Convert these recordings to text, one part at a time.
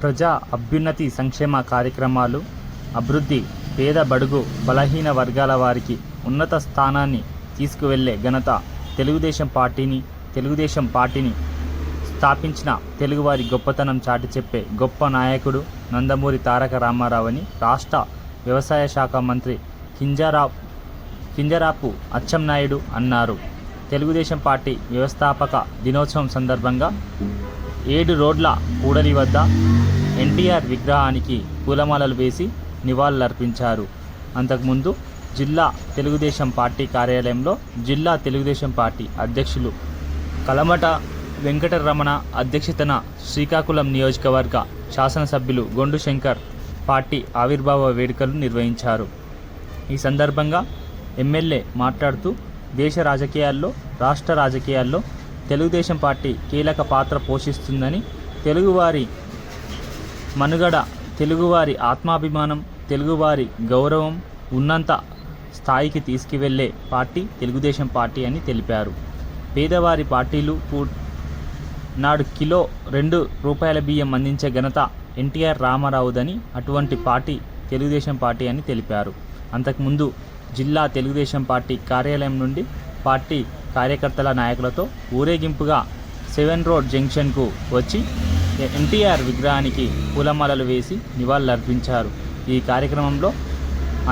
ప్రజా అభ్యున్నతి సంక్షేమ కార్యక్రమాలు అభివృద్ధి పేద బడుగు బలహీన వర్గాల వారికి ఉన్నత స్థానాన్ని తీసుకువెళ్ళే ఘనత తెలుగుదేశం పార్టీని తెలుగుదేశం పార్టీని స్థాపించిన తెలుగువారి గొప్పతనం చాటి చెప్పే గొప్ప నాయకుడు నందమూరి తారక రామారావు అని రాష్ట్ర వ్యవసాయ శాఖ మంత్రి కింజరా కింజరాపు అచ్చెన్నాయుడు అన్నారు. తెలుగుదేశం పార్టీ వ్యవస్థాపక దినోత్సవం సందర్భంగా ఏడు రోడ్ల కూడలి వద్ద ఎన్టీఆర్ విగ్రహానికి పూలమాలలు వేసి నివాళులర్పించారు. అంతకుముందు జిల్లా తెలుగుదేశం పార్టీ కార్యాలయంలో జిల్లా తెలుగుదేశం పార్టీ అధ్యక్షులు కలమట వెంకటరమణ అధ్యక్షతన శ్రీకాకుళం నియోజకవర్గ శాసనసభ్యులు గొండు శంకర్ పార్టీ ఆవిర్భావ వేడుకలు నిర్వహించారు. ఈ సందర్భంగా ఎమ్మెల్యే మాట్లాడుతూ దేశ రాజకీయాల్లో రాష్ట్ర రాజకీయాల్లో తెలుగుదేశం పార్టీ కీలక పాత్ర పోషిస్తుందని తెలుగువారి మనుగడ తెలుగువారి ఆత్మాభిమానం తెలుగువారి గౌరవం ఉన్నంత స్థాయికి తీసుకువెళ్ళే పార్టీ తెలుగుదేశం పార్టీ అని తెలిపారు. పేదవారి పార్టీలు పూ నాడు కిలో రెండు రూపాయల బియ్యం అందించే ఘనత ఎన్టీఆర్ రామారావుదని అటువంటి పార్టీ తెలుగుదేశం పార్టీ అని తెలిపారు. అంతకుముందు జిల్లా తెలుగుదేశం పార్టీ కార్యాలయం నుండి పార్టీ కార్యకర్తల నాయకులతో ఊరేగింపుగా సెవెన్ రోడ్ జంక్షన్కు వచ్చి ఎన్టీఆర్ విగ్రహానికి పూలమాలలు వేసి నివాళులర్పించారు. ఈ కార్యక్రమంలో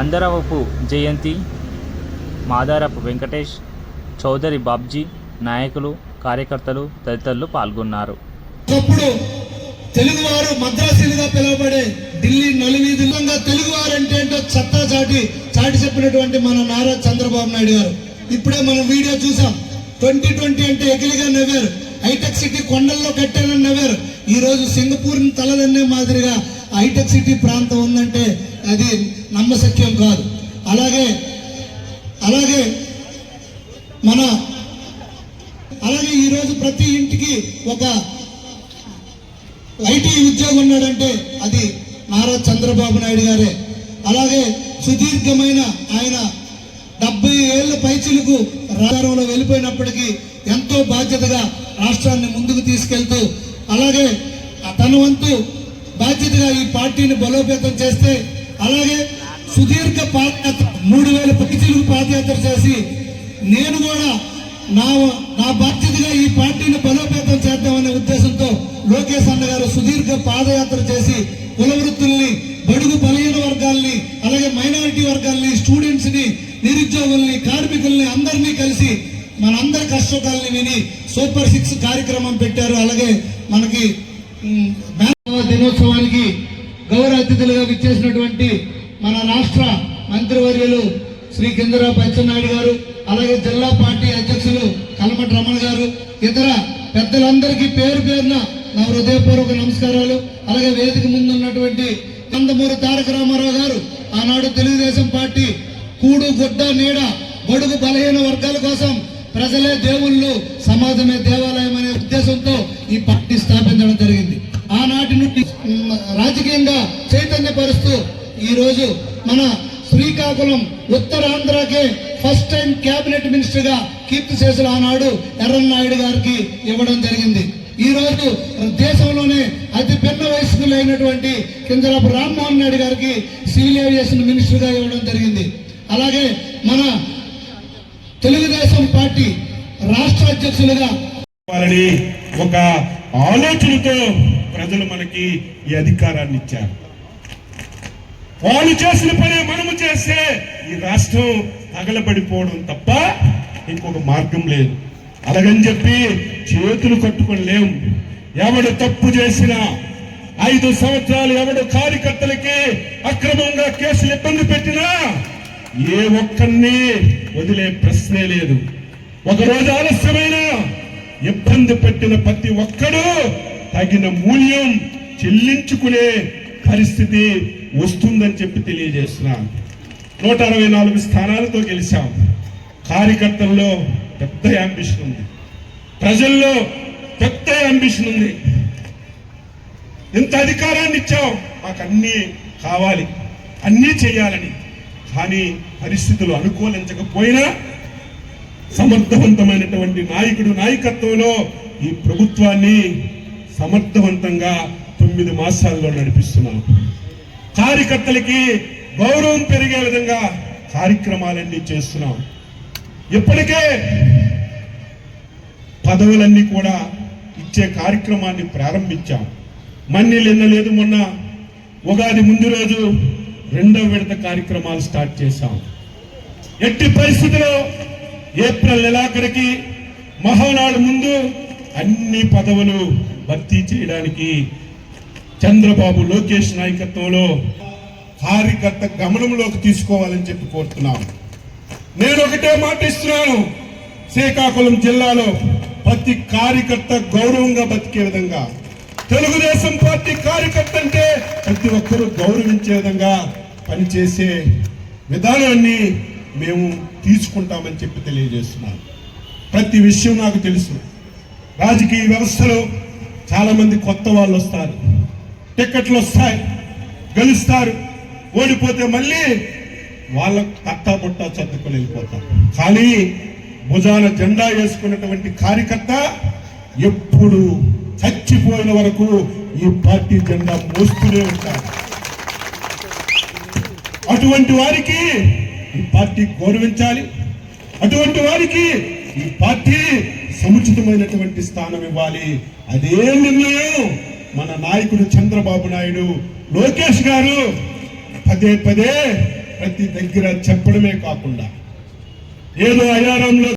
అందరవపు జయంతి మాదారపు వెంకటేష్ చౌదరి బాబ్జీ నాయకులు కార్యకర్తలు తదితరులు పాల్గొన్నారు. ఒకప్పుడు తెలుగువారు మద్రాసీలుగా పిలువబడే ఢిల్లీ నలువీధులంగా తెలుగువారు అంటే ఏంటో చెత్త చాటి చాటి చెప్పినటువంటి మన నారా చంద్రబాబు నాయుడు గారు. ఇప్పుడే మనం వీడియో చూసాం. ట్వంటీ ట్వంటీ అంటే ఎగిలిగా నవ్వారు. హైటెక్ సిటీ కొండల్లో కట్టానని నవ్వారు. ఈరోజు సింగపూర్ తలదన్నే మాదిరిగా హైటెక్ సిటీ ప్రాంతం ఉందంటే అది నమ్మశక్యం కాదు. అలాగే అలాగే మన అలాగే ఈరోజు ప్రతి ఇంటికి ఒక ఐటీ ఉద్యోగం ఉన్నాడంటే అది నారా చంద్రబాబు నాయుడు గారే. అలాగే సుదీర్ఘమైన ఆయన డెబ్బై ఏళ్ళ పైచులకు రాజారంలో వెళ్ళిపోయినప్పటికీ ఎంతో బాధ్యతగా రాష్ట్రాన్ని ముందుకు తీసుకెళ్తూ అలాగే తన వంతు బాధ్యతగా ఈ పార్టీని బలోపేతం చేస్తే అలాగే సుదీర్ఘ పాదయాత్ర మూడు వేల పైచులకు పాదయాత్ర చేసి నేను కూడా నా నా బాధ్యతగా ఈ పార్టీని బలోపేతం చేద్దామనే ఉద్దేశంతో లోకేష్ అన్న గారు సుదీర్ఘ పాదయాత్ర చేసి కుల వృత్తుల్ని బడుగు బలహీన వర్గాల్ని మైనారిటీ వర్గాల్ని స్టూడెంట్స్ని నిరుద్యోగుల్ని కార్మికుల్ని అందరినీ కలిసి మనందరి కష్టకాలని విని సూపర్ సిక్స్ కార్యక్రమం పెట్టారు. అలాగే మనకి దినోత్సవానికి గౌరవ అతిథులుగా విచ్చేసినటువంటి మన రాష్ట్ర మంత్రివర్యులు శ్రీ కిందరావు అచ్చెన్నాయుడు గారు అలాగే జిల్లా పార్టీ అధ్యక్షులు కలమటి రమణ గారు ఇతర పెద్దలందరికీ పేరు పేరున నా హృదయపూర్వక నమస్కారాలు. అలాగే వేదిక ముందు ఉన్నటువంటి నందమూరి తారక రామారావు గారు ఆనాడు తెలుగుదేశం పార్టీ కూడు గుడ్డ నీడ బడుగు బలహీన వర్గాల కోసం ప్రజలే దేవుళ్ళు సమాజమే దేవాలయం అనే ఉద్దేశంతో ఈ పార్టీ స్థాపించడం జరిగింది. ఆనాటి నుండి రాజకీయంగా చైతన్యపరుస్తూ ఈ రోజు మన శ్రీకాకుళం ఉత్తరాంధ్రకే ఫస్ట్ టైం కేబినెట్ మినిస్టర్గా కీర్తిశేషులు కీర్తి శేషులు ఆనాడు ఎర్రన్నాయుడు గారికి ఇవ్వడం జరిగింది. ఈ రోజు దేశంలోనే అతి పెద్ద వయస్కులైనటువంటి కింజరాపు రామ్మోహన్ నాయుడు గారికి సివిల్ ఏవియేషన్ మినిస్టర్గా ఇవ్వడం జరిగింది. అలాగే మన తెలుగుదేశం పార్టీ రాష్ట్ర అధ్యక్షులుగా ఒక ఆలోచనతో ప్రజలు మనకి ఈ అధికారాన్ని ఇచ్చారు. వాళ్ళు చేసిన పనే మనము చేస్తే ఈ రాష్ట్రం తగలబడిపోవడం తప్ప ఇంకొక మార్గం లేదు. అలాగని చెప్పి చేతులు కట్టుకొని లేవు. ఎవడు తప్పు చేసినా ఐదు సంవత్సరాలు ఎవడు కార్యకర్తలకి అక్రమంగా కేసులు ఇబ్బంది పెట్టినా ఏ ఒక్కరిని వదిలే ప్రశ్నే లేదు. ఒక రోజు ఆలస్యమైన ఇబ్బంది పెట్టిన ప్రతి ఒక్కడు తగిన మూల్యం చెల్లించుకునే పరిస్థితి వస్తుందని చెప్పి తెలియజేస్తున్నాను. నూట అరవై నాలుగు స్థానాలతో గెలిచాం. కార్యకర్తల్లో పెద్ద యాంబిషన్ ఉంది. ప్రజల్లో పెద్ద యాంబిషన్ ఉంది. ఇంత అధికారాన్ని ఇచ్చావు? మాకు అన్నీ కావాలి. అన్నీ చేయాలని. కానీ పరిస్థితులు అనుకూలించకపోయినా సమర్థవంతమైనటువంటి నాయకుడు నాయకత్వంలో ఈ ప్రభుత్వాన్ని సమర్థవంతంగా తొమ్మిది తొమ్మిది మాసాల్లో నడిపిస్తున్నాం. కార్యకర్తలకి గౌరవం పెరిగే విధంగా కార్యక్రమాలన్నీ చేస్తున్నాం. ఇప్పటికే పదవులన్నీ కూడా ఇచ్చే కార్యక్రమాన్ని ప్రారంభించాం. మన్నీళ్ళు ఎన్నలేదు మొన్న ఉగాది ముందు రోజు రెండవ విడత కార్యక్రమాలు స్టార్ట్ చేశాం. ఎట్టి పరిస్థితిలో ఏప్రిల్ నెలాఖరికి మహానాడు ముందు అన్ని పదవులు భర్తీ చేయడానికి చంద్రబాబు లోకేష్ నాయకత్వంలో కార్యకర్త గమనంలోకి తీసుకోవాలని చెప్పి కోరుతున్నాం. నేను ఒకటే మాట ఇస్తున్నాను. శ్రీకాకుళం జిల్లాలో ప్రతి కార్యకర్త గౌరవంగా బతికే విధంగా. తెలుగుదేశం పార్టీ కార్యకర్త అంటే ప్రతి ఒక్కరూ గౌరవించే విధంగా పనిచేసే విధానాన్ని మేము తీసుకుంటామని చెప్పి తెలియజేస్తున్నాను. ప్రతి విషయం నాకు తెలుసు. రాజకీయ వ్యవస్థలో చాలామంది కొత్త వాళ్ళు వస్తారు. టిక్కెట్లు వస్తాయి గెలుస్తారు. ఓడిపోతే మళ్ళీ వాళ్ళ తట్టా బుట్టా చదువుకొని వెళ్ళిపోతారు. కానీ భుజాన జెండా వేసుకున్నటువంటి కార్యకర్త ఎప్పుడు చచ్చిపోయిన వరకు ఈ పార్టీ జెండా మోస్తూనే ఉంటారు. అటువంటి వారికి ఈ పార్టీ గౌరవించాలి. అటువంటి వారికి ఈ పార్టీ సముచితమైనటువంటి స్థానం ఇవ్వాలి. అదే నిర్ణయం మన నాయకుడు చంద్రబాబు నాయుడు లోకేష్ గారు. పదే పదే ప్రతి దగ్గర చెప్పడమే కాకుండా ఏదో అయారంలో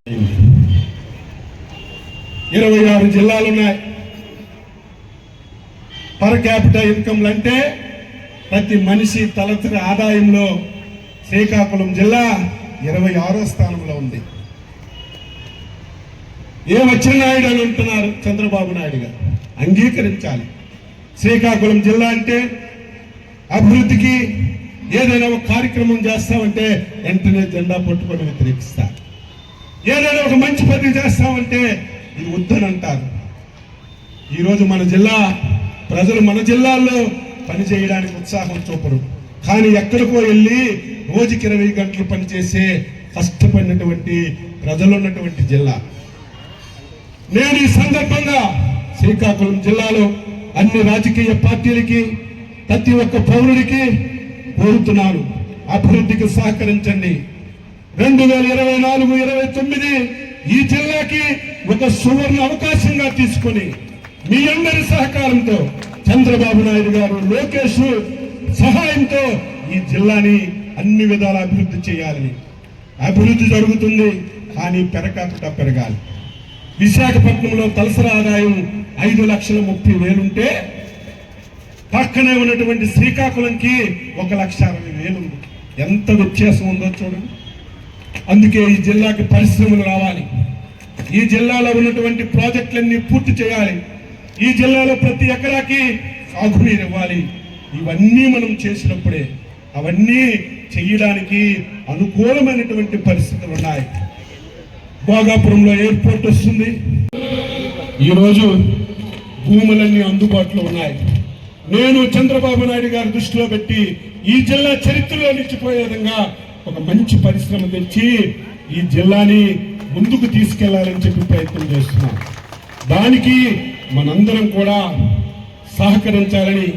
ఇరవై ఆరు జిల్లాలు ఉన్నాయి పర్ క్యాపిటల్ ఇన్కమ్లు అంటే ప్రతి మనిషి తలచిన ఆదాయంలో శ్రీకాకుళం జిల్లా ఇరవై ఆరో స్థానంలో ఉంది. ఏ నాయుడు అని అంటున్నారు చంద్రబాబు నాయుడు గారు? అంగీకరించాలి. శ్రీకాకుళం జిల్లా అంటే అభివృద్ధికి ఏదైనా ఒక కార్యక్రమం చేస్తామంటే వెంటనే జెండా పట్టుకొని వ్యతిరేకిస్తారు ఏదైనా ఒక మంచి పని చేస్తామంటే ఇది వద్దని అంటారు. ఈరోజు మన జిల్లా ప్రజలు మన జిల్లాల్లో పని చేయడానికి ఉత్సాహం చూపరు. కానీ ఎక్కడికో వెళ్ళి రోజుకి ఇరవై గంటలు పనిచేసే కష్టపడినటువంటి ప్రజలు ఉన్నటువంటి జిల్లా. నేను ఈ సందర్భంగా శ్రీకాకుళం జిల్లాలో అన్ని రాజకీయ పార్టీలకి ప్రతి ఒక్క పౌరుడికి కోరుతున్నాను. అభివృద్ధికి సహకరించండి. రెండు వేల ఇరవై నాలుగు ఇరవై తొమ్మిది ఈ జిల్లాకి ఒక సువర్ణ అవకాశంగా తీసుకొని మీ అందరి సహకారంతో చంద్రబాబు నాయుడు గారు లోకేష్ సహాయంతో ఈ జిల్లాని అన్ని విధాల అభివృద్ధి చేయాలని అభివృద్ధి జరుగుతుంది కానీ పెరకాకుట పెరగాలి. విశాఖపట్నంలో తలసరి ఆదాయం ఐదు లక్షల ముప్పై వేలుంటే పక్కనే ఉన్నటువంటి శ్రీకాకుళంకి ఒక లక్ష అరవై వేలు. ఉంది ఎంత వ్యత్యాసం ఉందో చూడండి. అందుకే ఈ జిల్లాకి పరిశ్రమలు రావాలి. ఈ జిల్లాలో ఉన్నటువంటి ప్రాజెక్టులన్నీ పూర్తి చేయాలి. ఈ జిల్లాలో ప్రతి ఎకరాకి సాగునీరు ఇవ్వాలి. ఇవన్నీ మనం చేసినప్పుడే అవన్నీ చేయడానికి అనుకూలమైనటువంటి పరిస్థితులు ఉన్నాయి. భోగాపురంలో ఎయిర్పోర్ట్ వస్తుంది. ఈరోజు భూములన్నీ అందుబాటులో ఉన్నాయి. నేను చంద్రబాబు నాయుడు గారి దృష్టిలో పెట్టి ఈ జిల్లా చరిత్రలో నిలిచిపోయే విధంగా ఒక మంచి పరిశ్రమ తెచ్చి ఈ జిల్లాని ముందుకు తీసుకెళ్ళాలని చెప్పి ప్రయత్నం చేస్తున్నాం. దానికి మనందరం కూడా సహకరించాలని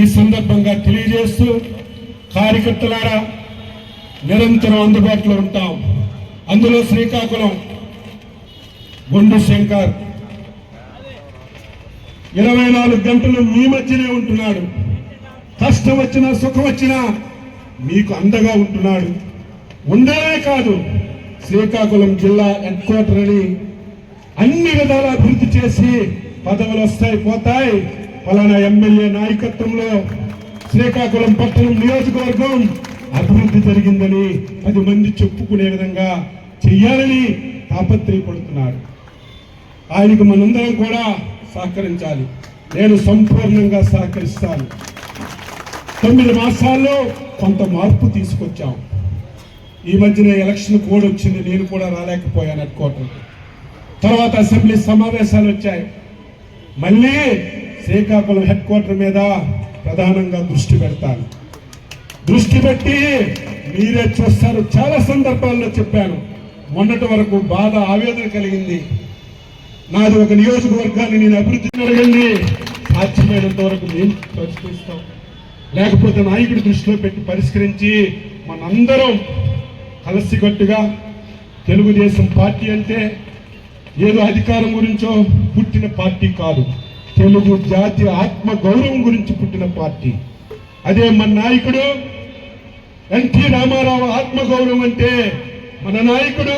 ఈ సందర్భంగా తెలియజేస్తూ కార్యకర్తలారా నిరంతరం అందుబాటులో ఉంటాం. అందులో శ్రీకాకుళం గుండు శంకర్ ఇరవై నాలుగు గంటలు మీ మధ్యనే ఉంటున్నాడు. కష్టం వచ్చినా సుఖం వచ్చినా మీకు అండగా ఉంటున్నాడు. ఉండనే కాదు శ్రీకాకుళం జిల్లా హెడ్ క్వార్టర్ అని అన్ని విధాల అభివృద్ధి చేసి పదవులు వస్తాయి పోతాయి. ఫలానా ఎమ్మెల్యే నాయకత్వంలో శ్రీకాకుళం పట్టణం నియోజకవర్గం అభివృద్ధి జరిగిందని పది మంది చెప్పుకునే విధంగా చెయ్యాలని తాపత్రయపడుతున్నారు ఆయనకు మనందరం కూడా సహకరించాలి. నేను సంపూర్ణంగా సహకరిస్తాను. తొమ్మిది మాసాల్లో కొంత మార్పు తీసుకొచ్చాం. ఈ మధ్యన ఎలక్షన్ కోడ్ వచ్చింది. నేను కూడా రాలేకపోయాను అనుకోవటం తర్వాత అసెంబ్లీ సమావేశాలు వచ్చాయి. మళ్ళీ శ్రీకాకుళం హెడ్ క్వార్టర్ మీద ప్రధానంగా దృష్టి పెడతాను. దృష్టి పెట్టి మీరే చూస్తారు. చాలా సందర్భాల్లో చెప్పాను. మొన్నటి వరకు బాధ ఆవేదన కలిగింది. నాది ఒక నియోజకవర్గాన్ని నేను అభివృద్ధి జరగండి సాధ్యమైనంత వరకు మేము పరిష్కరిస్తాం లేకపోతే నాయకుడి దృష్టిలో పెట్టి పరిష్కరించి మనందరం కలిసికట్టుగా తెలుగుదేశం పార్టీ అంటే ఏదో అధికారం గురించో పుట్టిన పార్టీ కాదు. తెలుగు జాతి ఆత్మ గౌరవం గురించి పుట్టిన పార్టీ. అదే మన నాయకుడు ఎన్టీ రామారావు ఆత్మగౌరవం అంటే మన నాయకుడు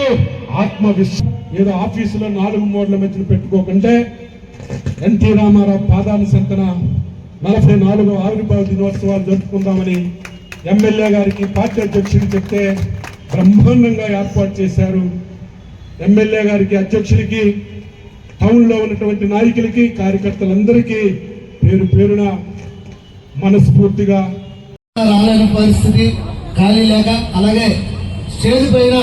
ఆత్మవిశ్వాసం. ఏదో ఆఫీసులో నాలుగు మోడ్ల మధ్యన పెట్టుకోకుంటే ఎన్టీ రామారావు పాదాల సంతన నలభై నాలుగో ఆవిర్భావ దినోత్సవాలు జరుపుకుందామని ఎమ్మెల్యే గారికి పార్టీ అధ్యక్షుడికి చెప్తే బ్రహ్మాండంగా ఏర్పాటు చేశారు. ఎమ్మెల్యే గారికి అధ్యక్షుడికి టౌన్లో ఉన్నటువంటి నాయకులకి కార్యకర్తలందరికీ పేరు పేరున మనస్ఫూర్తిగా రాలేని పరిస్థితి ఖాళీ లేక అలాగే స్టేజ్ పైన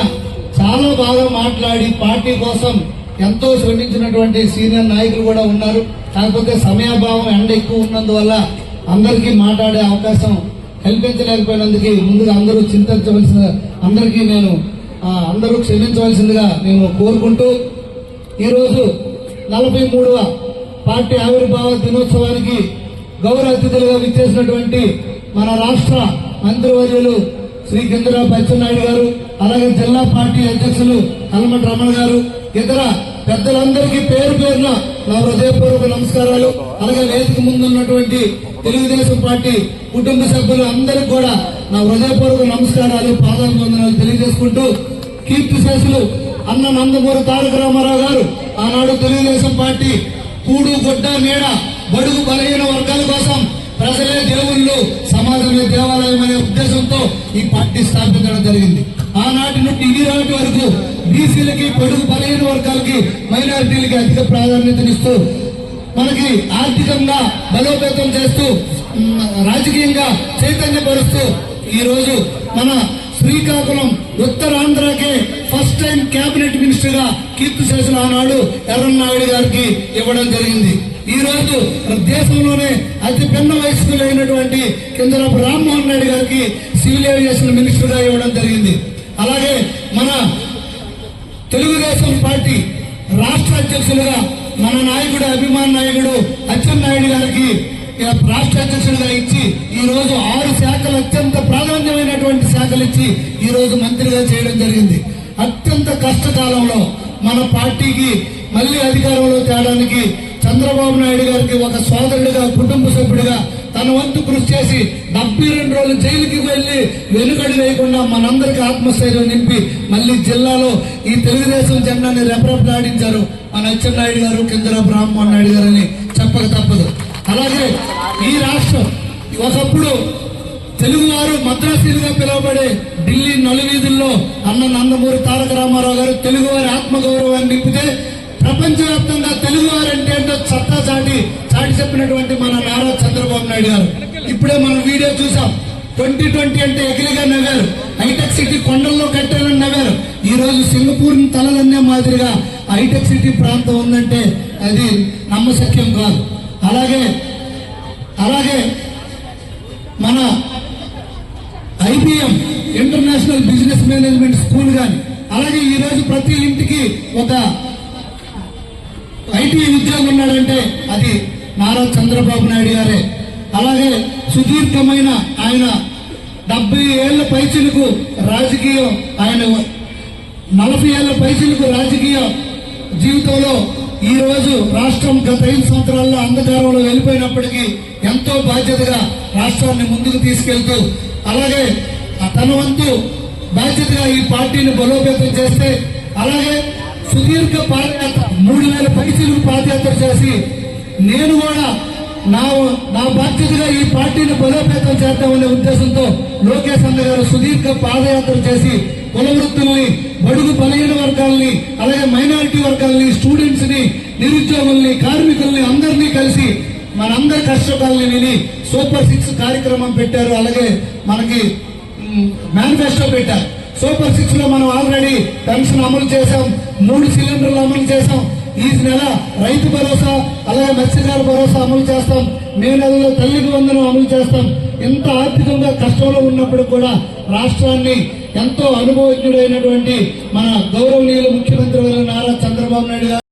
చాలా బాగా మాట్లాడి పార్టీ కోసం ఎంతో శ్రమించినటువంటి సీనియర్ నాయకులు కూడా ఉన్నారు. కాకపోతే సమయాభావం ఎండ ఎక్కువ ఉన్నందువల్ల అందరికీ మాట్లాడే అవకాశం కల్పించలేకపోయినందుకు ముందుగా అందరూ చింతించవలసిన అందరికీ నేను అందరూ క్షమించవలసిందిగా నేను కోరుకుంటూ ఈరోజు నలభై మూడవ పార్టీ ఆవిర్భావ దినోత్సవానికి గౌరవ అతిథులుగా విచ్చేసినటువంటి మన రాష్ట్ర మంత్రివర్యులు శ్రీ కిందరావు పచ్చెన్నాయుడు గారు అలాగే జిల్లా పార్టీ అధ్యక్షులు కల్మటి రమణ గారు ఇతర పెద్దలందరికీ పేరు పేరున నా హృదయపూర్వక నమస్కారాలు. అలాగే వేదిక ముందున్నటువంటి తెలుగుదేశం పార్టీ కుటుంబ సభ్యులు అందరికీ కూడా నా హృదయపూర్వక నమస్కారాలు పాదాభివందనాలు తెలియజేసుకుంటూ కీర్తి శేషులు అన్న నందమూరి తారక రామారావు గారు ఆనాడు తెలుగుదేశం పార్టీ కూడు గుడ్డ నీడ బడుగు బలహీన వర్గాల కోసం ప్రజలే దేవుళ్ళు సమాజమే దేవాలయం అనే ఉద్దేశంతో ఈ పార్టీ స్థాపించడం జరిగింది. ఆనాటి నుండి ఈనాటి నాటి వరకు బీసీలకి పొడుగు బలహీన వర్గాలకి మైనారిటీలకి అధిక ప్రాధాన్యతనిస్తూ మనకి ఆర్థికంగా బలోపేతం చేస్తూ రాజకీయంగా చైతన్యపరుస్తూ ఈ రోజు మన శ్రీకాకుళం ఉత్తరాంధ్రకే ఫస్ట్ టైం కేబినెట్ మినిస్టర్గా కీర్తి చేసిన ఆనాడు ఎర్రన్నాయుడు గారికి ఇవ్వడం జరిగింది. ఈ రోజు దేశంలోనే అతి పెద్ద వయస్కులు అయినటువంటి కిందరపు రామ్మోహన్ రెడ్డి గారికి సివిల్ ఏవియేషన్ మినిస్టర్గా ఇవ్వడం జరిగింది. అలాగే మన తెలుగుదేశం పార్టీ రాష్ట్ర అధ్యక్షులుగా మన నాయకుడు అభిమాన నాయకుడు అచ్చెన్నాయుడు గారికి రాష్ట్ర అధ్యక్షులుగా ఇచ్చి ఈ రోజు ఆరు శాఖలు అత్యంత ప్రాధాన్యమైనటువంటి శాఖలు ఇచ్చి ఈ రోజు మంత్రిగా చేయడం జరిగింది. అత్యంత కష్టకాలంలో మన పార్టీకి మళ్ళీ అధికారంలో తేడానికి చంద్రబాబు నాయుడు గారికి ఒక సోదరుడిగా కుటుంబ సభ్యుడిగా తన వంతు కృషి చేసి డెబ్బై రెండు రోజులు జైలుకి వెళ్ళి వెనుకడి వేయకుండా మనందరికీ ఆత్మస్థైర్యం నింపి మళ్ళీ జిల్లాలో ఈ తెలుగుదేశం జెండాని రెపరెపలాడించారు మన అచ్చెన్నాయుడు గారు కేంద్ర బ్రాహ్మణ్ నాయుడు గారు అని చెప్పక తప్పదు. అలాగే ఈ రాష్ట్రం ఒకప్పుడు తెలుగువారు మద్రాసీలుగా పిలువబడే ఢిల్లీ నలువీధుల్లో అన్న నందమూరి తారక రామారావు గారు తెలుగువారి ఆత్మగౌరవాన్ని నింపితే ప్రపంచవ్యాప్తంగా తెలుగువారు అంటే ఏంటో చట్టా చాటి చాటి చెప్పినటువంటి మన నారా చంద్రబాబు నాయుడు గారు. ఇప్పుడే మనం వీడియో చూసాం. ట్వంటీ ట్వంటీ అంటే ఎగిరిగా నవ్వారు. హైటెక్ సిటీ కొండల్లో కట్టాలని నవ్వారు. ఈ రోజు సింగపూర్ తలలన్నే మాదిరిగా హైటెక్ సిటీ ప్రాంతం ఉందంటే అది నమ్మశక్యం కాదు. అలాగే అలాగే మన IBM international business management school కానీ అలాగే ఈరోజు ప్రతి ఇంటికి ఒక ఐటీ ఉద్యోగం ఉన్నాడంటే అది నారా చంద్రబాబు నాయుడు గారే. అలాగే సుదీర్ఘమైన ఆయన డెబ్బై ఏళ్ళ పైసలకు రాజకీయం ఆయన నలభై ఏళ్ళ పైసలకు రాజకీయ జీవితంలో ఈరోజు రాష్ట్రం గత ఐదు సంవత్సరాల్లో అంధకారంలో వెళ్ళిపోయినప్పటికీ ఎంతో బాధ్యతగా రాష్ట్రాన్ని ముందుకు తీసుకెళ్తూ అలాగే తన వంతు బాధ్యతగా ఈ పార్టీని బలోపేతం చేస్తే అలాగే సుదీర్ఘ పాదయాత్ర మూడు వేల పైసలు పాదయాత్ర చేసి నేను కూడా నా నా బాధ్యతగా ఈ పార్టీని బలోపేతం చేద్దామనే ఉద్దేశంతో లోకేష్ అన్న గారు సుదీర్ఘ పాదయాత్ర చేసి కుల వృత్తుల్ని బడుగు బలహీన వర్గాల్ని అలాగే మైనారిటీ వర్గాల్ని స్టూడెంట్స్ని నిరుద్యోగుల్ని కార్మికుల్ని అందరినీ కలిసి మనందరి కష్టకాలని విని సూపర్ సిక్స్ కార్యక్రమం పెట్టారు. అలాగే మనకి మేనిఫెస్టో పెట్టారు. సూపర్ సిక్స్లో మనం ఆల్రెడీ పెన్షన్ అమలు చేశాం. మూడు సిలిండర్లు అమలు చేసాం ఈ నెల రైతు భరోసా అలాగే మత్స్యకార భరోసా అమలు చేస్తాం. మే నెలలో తల్లికి వందనం అమలు చేస్తాం. ఇంత ఆర్థికంగా కష్టంలో ఉన్నప్పుడు కూడా రాష్ట్రాన్ని ఎంతో అనుభవజ్ఞుడైనటువంటి మన గౌరవనీయులు ముఖ్యమంత్రి నారా చంద్రబాబు నాయుడు గారు